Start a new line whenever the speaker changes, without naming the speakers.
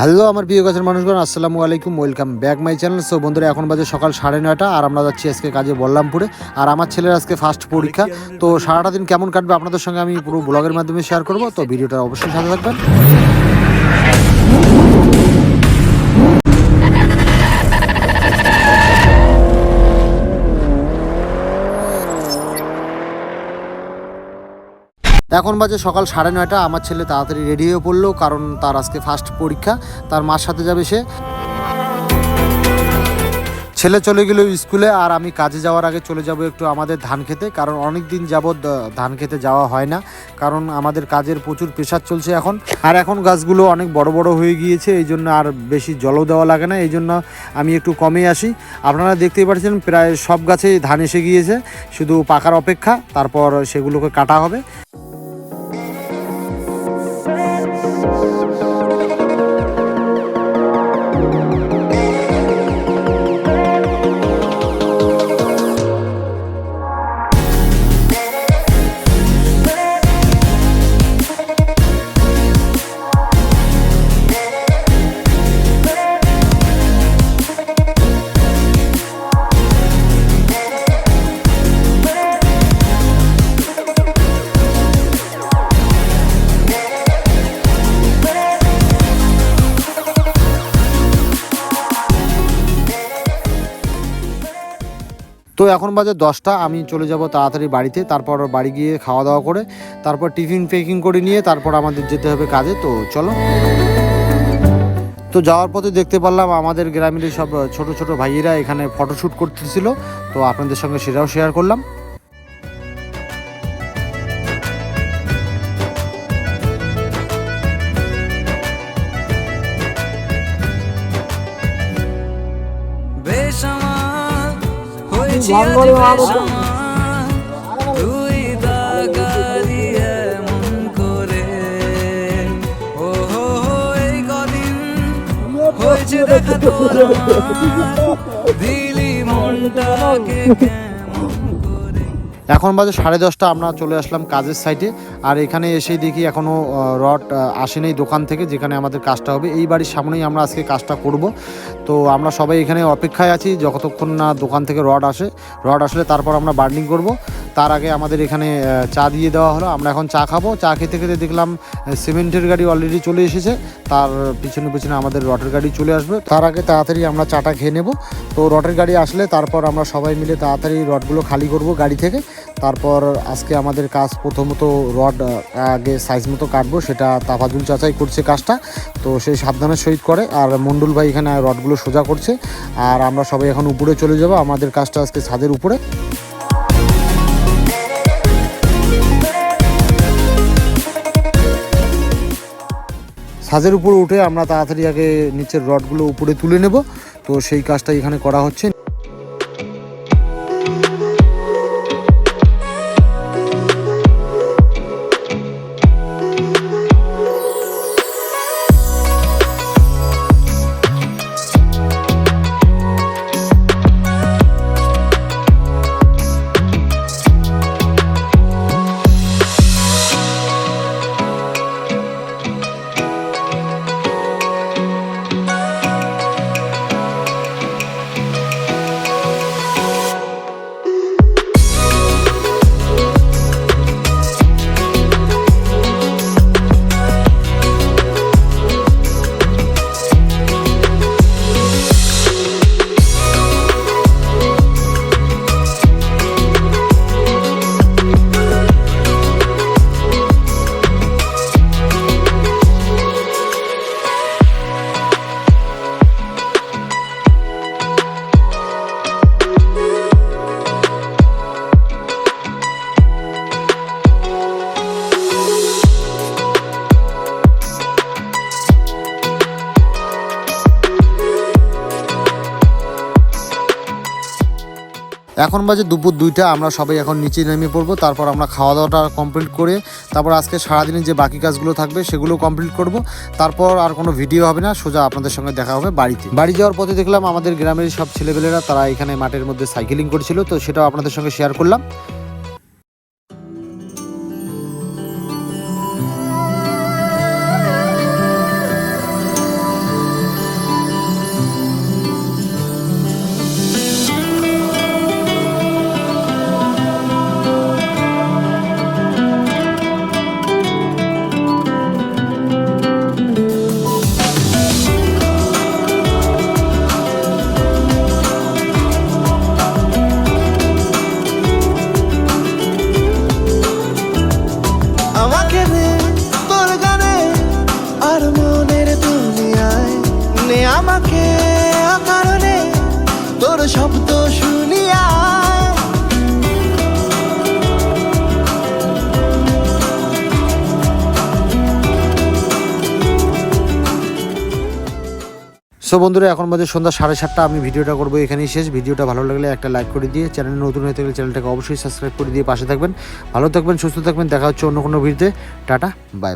Hello, আমার প্রিয় কাছের মানুষগণ, আসসালামু আলাইকুম, welcome back my channel. So বন্ধুরা, এখন বাজে সকাল সাড়ে নয়টা, আর আমরা যাচ্ছি আজকে কাজে বললামপুরে। আর আমার ছেলের আজকে ফার্স্ট পরীক্ষা। তো সারাটা দিন কেমন কাটবে আপনাদের সঙ্গে আমি পুরো ব্লগের মাধ্যমে শেয়ার করব। তো ভিডিওটা অবশ্যই সাথে থাকবেন। এখন বাজে সকাল সাড়ে নয়টা। আমার ছেলে তাড়াতাড়ি রেডি হয়ে পড়ল, কারণ তার আজকে ফার্স্ট পরীক্ষা। তার মার সাথে যাবে সে। ছেলে চলে গেল স্কুলে, আর আমি কাজে যাওয়ার আগে চলে যাব একটু আমাদের ধান খেতে, কারণ অনেক দিন যাবৎ ধান খেতে যাওয়া হয় না। কারণ আমাদের কাজের প্রচুর প্রেশার চলছে এখন। আর এখন গাছগুলো অনেক বড় বড় হয়ে গিয়েছে, এই জন্য আর বেশি জলও দেওয়া লাগে না, এই জন্য আমি একটু কমে আসি। আপনারা দেখতেই পাচ্ছেন, প্রায় সব গাছেই ধান এসে গিয়েছে। শুধু পাকার অপেক্ষা, তারপর সেগুলোকে কাটা হবে। তো এখন বাজে দশটা, আমি চলে যাব তাড়াতাড়ি বাড়িতে, তারপর বাড়ি গিয়ে খাওয়া দাওয়া করে, তারপর টিফিন পেকিং করে নিয়ে তারপর আমাদের যেতে হবে কাজে, তো চলো। তো যাওয়ার পথে দেখতে পারলাম আমাদের গ্রামের সব ছোট ছোট ভাইয়েরা এখানে ফটোশ্যুট করতেছিল, তো আপনাদের সঙ্গে সেটাও শেয়ার করলাম।
আজ
জঙ্গলে
তুই দাগালি এমন করে ও হো এই কদিন হয়েছে দেখা তোর দিলি মনটাকে
এখন বাজে সাড়ে দশটা, আমরা চলে আসলাম কাজের সাইটে আর এখানে এসেই দেখি এখনও রড আসেনি দোকান থেকে, যেখানে আমাদের কাজটা হবে। এই বাড়ির সামনেই আমরা আজকে কাজটা করব। তো আমরা সবাই এখানে অপেক্ষায় আছি, যতক্ষণ না দোকান থেকে রড আসে। রড আসলে তারপর আমরা বার্নিং করব। তার আগে আমাদের এখানে চা দিয়ে দেওয়া হলো। আমরা এখন চা খাব। চা খেতে খেতে দেখলাম সিমেন্টের গাড়ি অলরেডি চলে এসেছে। তার পিছনে পিছনে আমাদের রটের গাড়ি চলে আসবে। তার আগে তাড়াতাড়ি আমরা চাটা খেয়ে নেব। তো রটের গাড়ি আসলে তারপর আমরা সবাই মিলে তাড়াতাড়ি রডগুলো খালি করব গাড়ি থেকে। তারপর আজকে আমাদের কাজ প্রথমত রড আগে সাইজ মতো কাটবো। সেটা তাফাজুল চাচাই করছে কাজটা। তো সেই সাবধানের সহিত করে। আর মন্ডল ভাই এখানে রডগুলো সোজা করছে। আর আমরা সবাই এখন উপরে চলে যাব। আমাদের কাজটা আজকে ছাদের উপরে। ছাদের উপরে উঠে আমরা তাড়াতাড়ি আগে নিচের রডগুলো উপরে তুলে নেব। তো সেই কাজটা এখানে করা হচ্ছে। এখন বাজে দুপুর দুইটা, আমরা সবাই এখন নিচে নেমে পড়ব, তারপর আমরা খাওয়া দাওয়াটা কমপ্লিট করে, তারপর আজকে সারাদিনের যে বাকি কাজগুলো থাকবে সেগুলো কমপ্লিট করব, তারপর আর কোনো ভিডিও হবে না, সোজা আপনাদের সঙ্গে দেখা হবে বাড়িতে। বাড়ি যাওয়ার পথে দেখলাম আমাদের গ্রামের সব ছেলেপেলেরা, তারা এখানে মাঠের মধ্যে সাইকেলিং করছিল, তো সেটাও আপনাদের সঙ্গে শেয়ার করলাম।
আমাকে তোর শব্দ শুনিয়া।
সো বন্ধুরা, এখন বাজে সন্ধ্যা সাড়ে সাতটা। আমি ভিডিওটা করব এখানেই শেষ। ভিডিওটা ভালো লাগলে একটা লাইক করে দিয়ে চ্যানেল নতুন হয়ে থাকলে চ্যানেলটাকে অবশ্যই সাবস্ক্রাইব করে দিয়ে পাশে থাকবেন। ভালো থাকবেন, সুস্থ থাকবেন। দেখা হচ্ছে অন্য কোনো ভিডিওতে। Tata bye